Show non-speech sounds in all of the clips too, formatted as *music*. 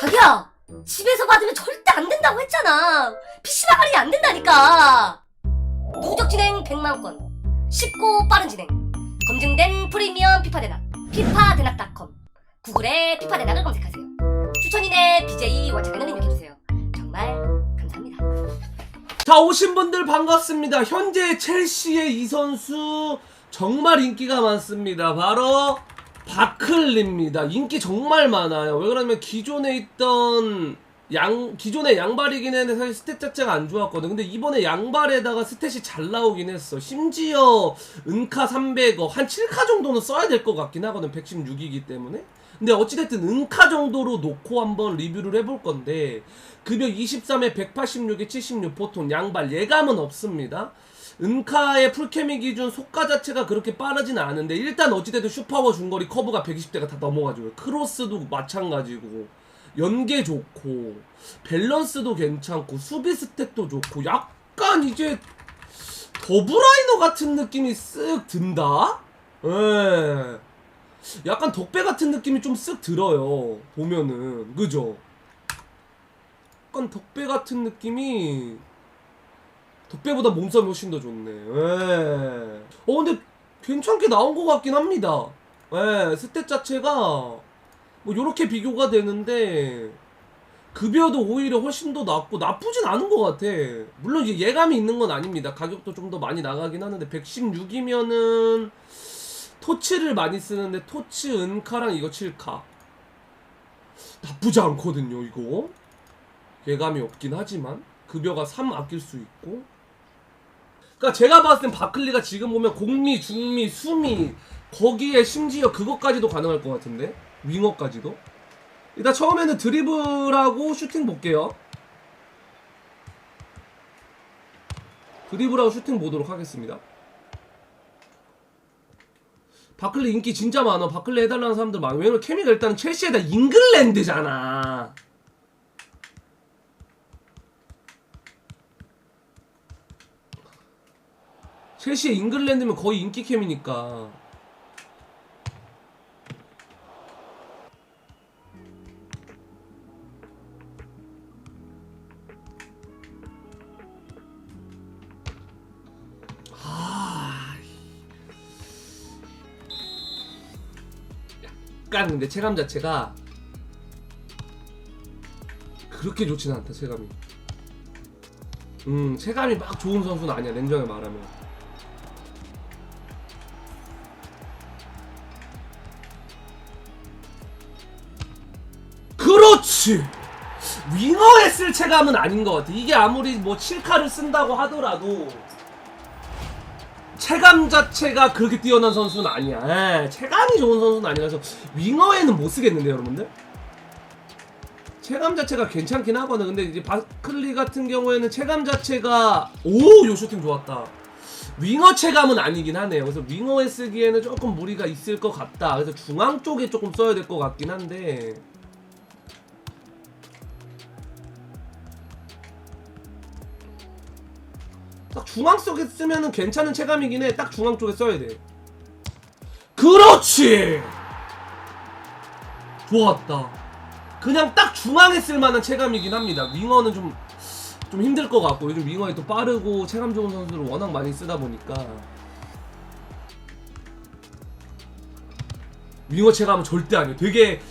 자기야 집에서 받으면 절대 안 된다고 했잖아. PC방 할인이 안 된다니까. 누적 진행 100만 건. 쉽고 빠른 진행. 검증된 프리미엄 피파 대낙 피파 대낙닷컴. 구글에 피파 대낙을 검색하세요. 추천인의 BJ 원창에는 입력해주세요. 정말 감사합니다. 자 오신 분들 반갑습니다. 현재 첼시의 이 선수 정말 인기가 많습니다. 바로 바클리입니다. 인기 정말 많아요. 왜 그러냐면 기존에 있던 양 기존의 양발이긴 했는데 사실 스탯 자체가 안 좋았거든. 근데 이번에 양발에다가 스탯이 잘 나오긴 했어. 심지어 은카 300억 한 7카 정도는 써야 될 것 같긴 하거든. 116이기 때문에. 근데 어찌됐든 은카 정도로 놓고 한번 리뷰를 해볼 건데 급여 23에 186에 76 보통 양발 예감은 없습니다. 은카의 풀케미 기준 속가 자체가 그렇게 빠르진 않은데 일단 어찌됐든 슈퍼워 중거리 커브가 120대가 다 넘어가지고 크로스도 마찬가지고 연계 좋고 밸런스도 괜찮고 수비 스탯도 좋고 약간 이제 더블라이너 같은 느낌이 쓱 든다? 예. 약간 덕배 같은 느낌이 좀 쓱 들어요. 보면은. 그죠? 약간 덕배 같은 느낌이 덕배보다 몸싸움이 훨씬 더 좋네. 예. 어 근데 괜찮게 나온 것 같긴 합니다. 예, 스탯 자체가 뭐 요렇게 비교가 되는데 급여도 오히려 훨씬 더 낮고 나쁘진 않은 것 같아. 물론 이제 예감이 있는 건 아닙니다. 가격도 좀 더 많이 나가긴 하는데 116이면은 토치를 많이 쓰는데 토치 은카랑 이거 7카 나쁘지 않거든요 이거 예감이 없긴 하지만 급여가 3 아낄 수 있고 그러니까 제가 봤을 땐 바클리가 지금 보면 공미, 중미, 수미 거기에 심지어 그것까지도 가능할 것 같은데 윙어까지도 일단 처음에는 드리블하고 슈팅 볼게요 드리블하고 슈팅 보도록 하겠습니다 바클리 인기 진짜 많아. 바클리 해달라는 사람들 많아. 왜냐면 케미가 일단 첼시에다 잉글랜드잖아. 첼시에 잉글랜드면 거의 인기 캠이니까. 약간 근데 체감 자체가 그렇게 좋진 않다 체감이. 음 체감이 막 좋은 선수는 아니야 냉정하게 말하면 그렇지 윙어에 쓸 체감은 아닌 것 같아 이게 아무리 뭐 7카를 쓴다고 하더라도 체감 자체가 그렇게 뛰어난 선수는 아니야. 예, 체감이 좋은 선수는 아니라서 윙어에는 못 쓰겠는데 여러분들. 체감 자체가 괜찮긴 하거든. 근데 이제 바클리 같은 경우에는 체감 자체가 오, 요 슈팅 좋았다. 윙어 체감은 아니긴 하네요. 그래서 윙어에 쓰기에는 조금 무리가 있을 것 같다. 그래서 중앙 쪽에 조금 써야 될 것 같긴 한데. 딱 중앙 쪽에 쓰면은 괜찮은 체감이긴 해. 딱 중앙 쪽에 써야 돼. 그렇지! 좋았다. 그냥 딱 중앙에 쓸 만한 체감이긴 합니다. 윙어는 좀, 좀 힘들 것 같고, 요즘 윙어에 또 빠르고 체감 좋은 선수를 워낙 많이 쓰다 보니까. 윙어 체감은 절대 아니에요. 되게,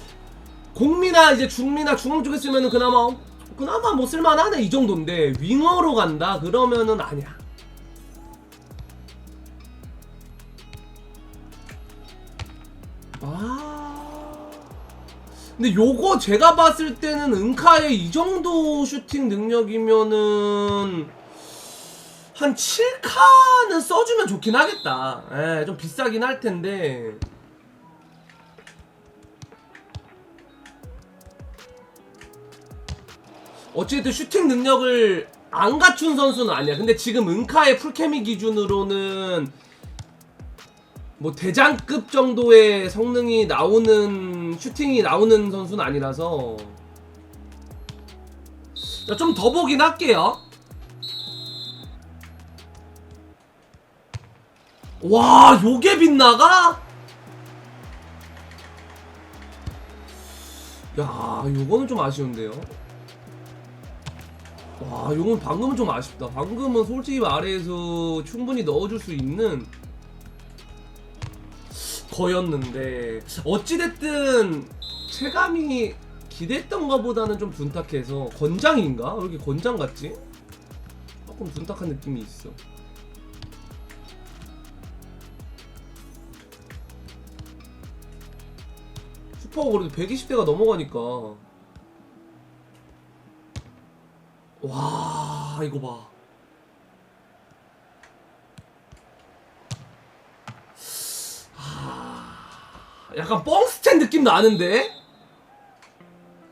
공미나 이제 중미나 중앙 쪽에 쓰면은 그나마 그나마 뭐 쓸만하네 이 정도인데 윙어로 간다 그러면은 아니야. 근데 요거 제가 봤을 때는 은카의 이 정도 슈팅 능력이면은 한 7카는 써주면 좋긴 하겠다. 예, 좀 비싸긴 할 텐데. 어쨌든 슈팅 능력을 안 갖춘 선수는 아니야. 근데 지금 은카의 풀케미 기준으로는 뭐 대장급 정도의 성능이 나오는 슈팅이 나오는 선수는 아니라서 좀 더 보긴 할게요. 와, 요게 빗나가? 야, 요거는 좀 아쉬운데요. 와, 요건 방금은 좀 아쉽다. 방금은 솔직히 말해서 충분히 넣어줄 수 있는 거였는데 어찌됐든 체감이 기대했던 것보다는 좀 둔탁해서 건장인가? 왜 이렇게 건장 같지? 조금 둔탁한 느낌이 있어. 슈퍼가 그래도 120대가 넘어가니까 와 이거 봐 약간 뻥스텐 느낌 나는데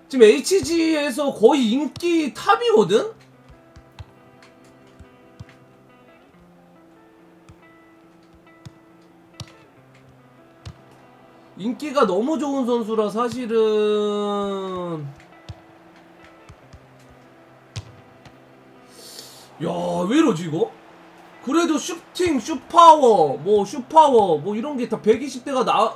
지금 HG에서 거의 인기 탑이거든? 인기가 너무 좋은 선수라 사실은 야왜 이러지 이거? 그래도 슈팅, 슈파워, 뭐 슈파워 뭐 이런 게 다 120대가 나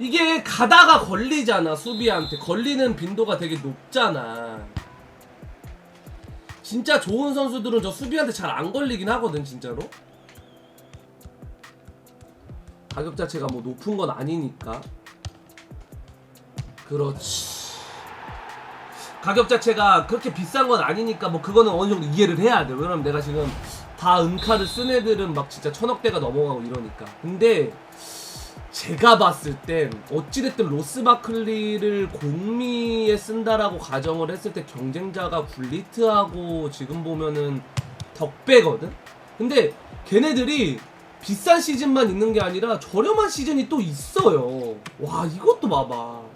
이게 가다가 걸리잖아 수비한테. 걸리는 빈도가 되게 높잖아. 진짜 좋은 선수들은 저 수비한테 잘 안 걸리긴 하거든 진짜로. 가격 자체가 뭐 높은 건 아니니까. 그렇지. 가격 자체가 그렇게 비싼 건 아니니까 뭐 그거는 어느 정도 이해를 해야 돼. 왜냐면 내가 지금 다 은카드 쓴 애들은 막 진짜 천억대가 넘어가고 이러니까. 근데 제가 봤을 땐 어찌됐든 로스바클리를 공미에 쓴다라고 가정을 했을 때 경쟁자가 굴리트하고 지금 보면은 덕배거든? 근데 걔네들이 비싼 시즌만 있는 게 아니라 저렴한 시즌이 또 있어요. 와, 이것도 봐봐.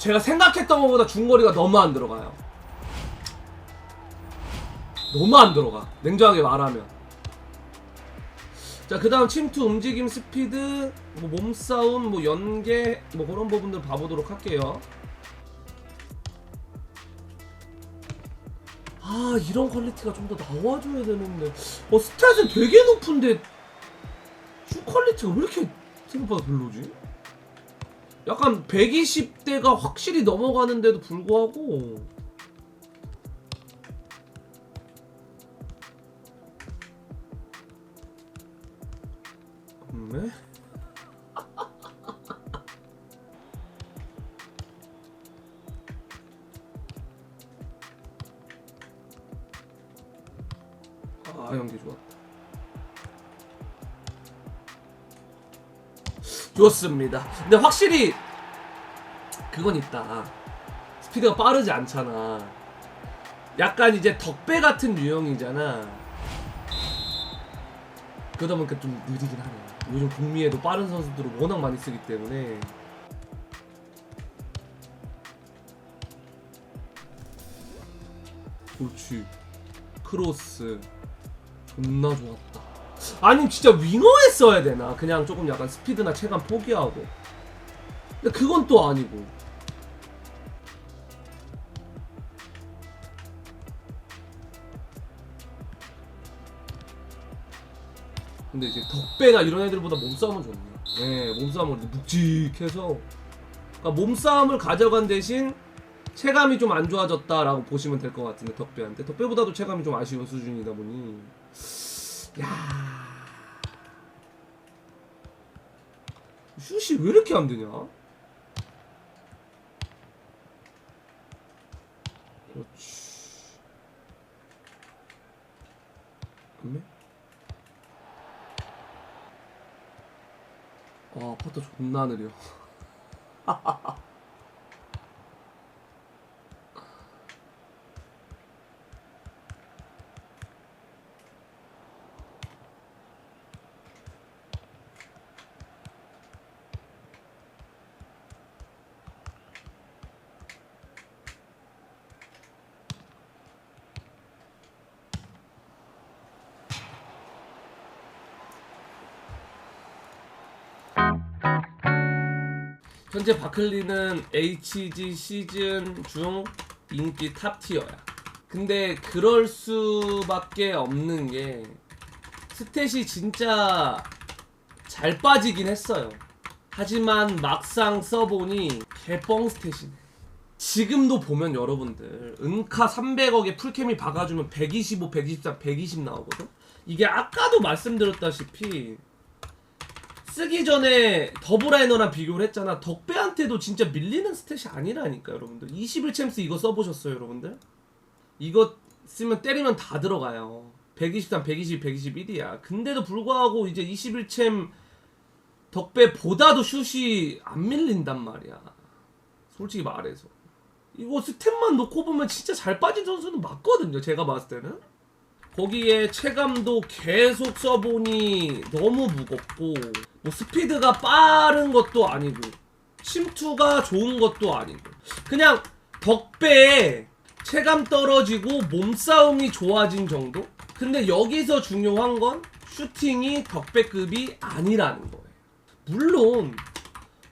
제가 생각했던 것보다 중거리가 너무 안 들어가요. 너무 안 들어가. 냉정하게 말하면. 자, 그 다음 침투, 움직임, 스피드, 뭐 몸싸움, 뭐 연계, 뭐 그런 부분들 봐보도록 할게요. 아, 이런 퀄리티가 좀 더 나와줘야 되는데. 어, 스탯은 되게 높은데, 슈 퀄리티가 왜 이렇게 생각보다 별로지? 약간 120대가 확실히 넘어가는데도 불구하고 네? *laughs* 아 연기 좋았다 좋습니다. 근데 확실히 그건 있다. 스피드가 빠르지 않잖아. 약간 이제 덕배 같은 유형이잖아. 그러다 보니까 좀 느리긴 하네. 요즘 북미에도 빠른 선수들을 워낙 많이 쓰기 때문에. 그렇지 크로스. 존나 좋았다 아니 진짜 윙어에 써야 되나? 그냥 조금 약간 스피드나 체감 포기하고. 근데 그건 또 아니고. 근데 이제 덕배나 이런 애들보다 몸싸움은 좋네. 네, 몸싸움은 묵직해서. 그러니까 몸싸움을 가져간 대신 체감이 좀 안 좋아졌다라고 보시면 될 것 같은데 덕배한테. 덕배보다도 체감이 좀 아쉬운 수준이다 보니 야 슛이 왜 이렇게 안 되냐? 그렇지. 그네 아, 퍼터 존나 느려. *laughs* 현재 바클리는 HG 시즌 중 인기 탑 티어야. 근데 그럴 수밖에 없는 게 스탯이 진짜 잘 빠지긴 했어요. 하지만 막상 써보니 개뻥 스탯이네. 지금도 보면 여러분들 은카 300억에 풀캠이 박아주면 125, 124, 120 나오거든. 이게 아까도 말씀드렸다시피 쓰기 전에 더블라이너랑 비교를 했잖아. 덕배한테도 진짜 밀리는 스탯이 아니라니까 여러분들. 21 챔스 이거 써보셨어요 여러분들? 이거 쓰면 때리면 다 들어가요. 123, 120, 121이야. 근데도 불구하고 이제 21챔 덕배보다도 슛이 안 밀린단 말이야. 솔직히 말해서. 이거 스텝만 놓고 보면 진짜 잘 빠진 선수는 맞거든요. 제가 봤을 때는. 거기에 체감도 계속 써보니 너무 무겁고 뭐 스피드가 빠른 것도 아니고 침투가 좋은 것도 아니고 그냥 덕배에 체감 떨어지고 몸싸움이 좋아진 정도? 근데 여기서 중요한 건 슈팅이 덕배급이 아니라는 거예요. 물론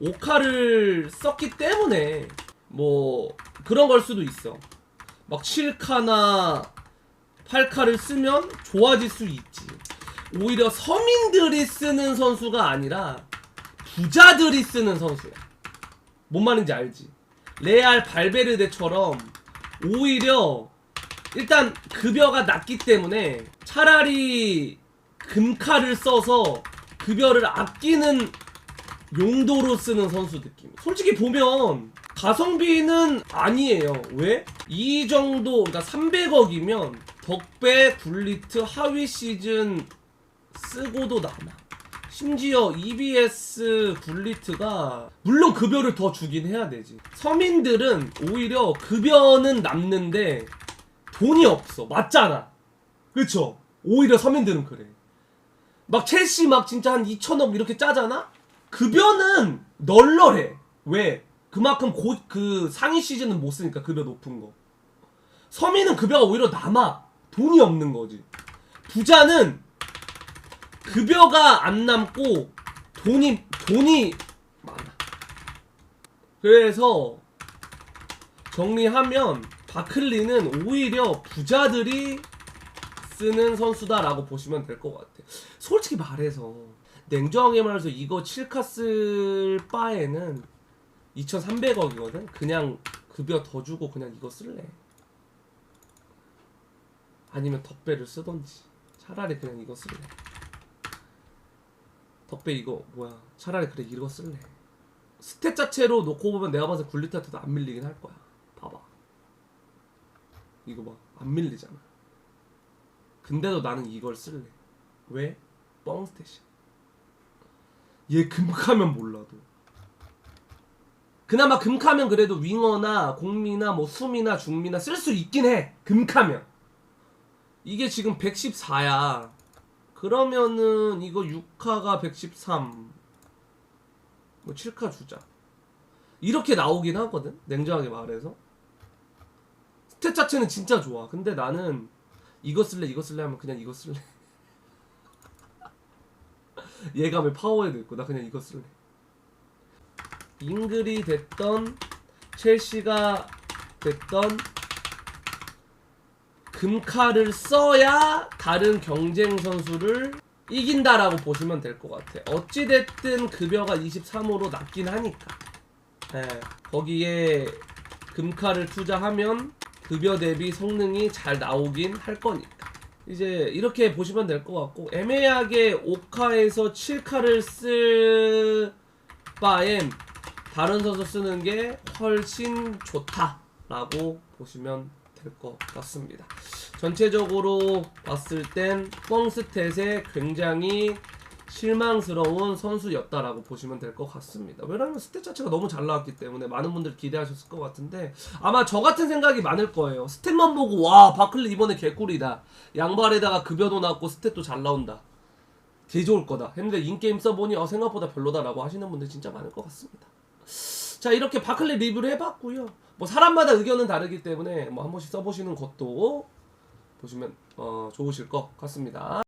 오카를 썼기 때문에 뭐 그런 걸 수도 있어. 막 7카나 8카를 쓰면 좋아질 수 있지. 오히려 서민들이 쓰는 선수가 아니라 부자들이 쓰는 선수야. 뭔 말인지 알지? 레알 발베르데처럼 오히려 일단 급여가 낮기 때문에 차라리 금칼을 써서 급여를 아끼는 용도로 쓰는 선수 느낌. 솔직히 보면 가성비는 아니에요. 왜? 이 정도 그러니까 300억이면 덕배 굴리트 하위 시즌 쓰고도 남아. 심지어 EBS 굴리트가 물론 급여를 더 주긴 해야 되지. 서민들은 오히려 급여는 남는데 돈이 없어. 맞잖아. 그쵸? 오히려 서민들은 그래. 막 첼시 막 진짜 한 2천억 이렇게 짜잖아? 급여는 널널해. 왜? 그만큼 고, 그 상위 시즌은 못 쓰니까 급여 높은 거. 서민은 급여가 오히려 남아. 돈이 없는 거지. 부자는 급여가 안 남고 돈이 돈이 많아. 그래서 정리하면 바클리는 오히려 부자들이 쓰는 선수다라고 보시면 될 것 같아. 솔직히 말해서 냉정하게 말해서 이거 7카 쓸 바에는 2,300억이거든. 그냥 급여 더 주고 그냥 이거 쓸래. 아니면 덕배를 쓰던지. 차라리 그냥 이거 쓸래. 덕배 이거 뭐야? 차라리 그래 이거 쓸래. 스탯 자체로 놓고 보면 내가 봐서 굴리트한테도 안 밀리긴 할 거야. 봐봐. 이거 봐. 안 밀리잖아. 근데도 나는 이걸 쓸래. 왜? 뻥 스탯이야. 얘 금카면 몰라도. 그나마 금카면 그래도 윙어나 공미나 뭐 수미나 중미나 쓸 수 있긴 해. 금카면. 이게 지금 114야. 그러면은 이거 6카가 113. 뭐 7카 주자. 이렇게 나오긴 하거든. 냉정하게 말해서. 스탯 자체는 진짜 좋아. 근데 나는 이거 쓸래 이거 쓸래 하면 그냥 이거 쓸래. *laughs* 예감의 파워에도 있고 나 그냥 이거 쓸래. 잉글이 됐던 첼시가 됐던 금카를 써야 다른 경쟁 선수를 이긴다라고 보시면 될 것 같아. 어찌됐든 급여가 23호로 낮긴 하니까. 예, 거기에 금카를 투자하면 급여 대비 성능이 잘 나오긴 할 거니까. 이제 이렇게 보시면 될 것 같고 애매하게 5카에서 7카를 쓸 바엔 다른 선수 쓰는 게 훨씬 좋다라고 보시면 될 것 같습니다. 전체적으로 봤을 땐 뻥스탯에 굉장히 실망스러운 선수였다라고 보시면 될 것 같습니다. 왜냐면 스탯 자체가 너무 잘 나왔기 때문에 많은 분들 기대하셨을 것 같은데 아마 저 같은 생각이 많을 거예요. 스탯만 보고 와 바클리 이번에 개꿀이다. 양발에다가 급여도 낮고 스탯도 잘 나온다. 개 좋을 거다. 했는데 인게임 써보니 어, 생각보다 별로다라고 하시는 분들 진짜 많을 것 같습니다. 자 이렇게 바클리 리뷰를 해봤고요. 뭐 사람마다 의견은 다르기 때문에 뭐 한 번씩 써보시는 것도 보시면 어, 좋으실 것 같습니다.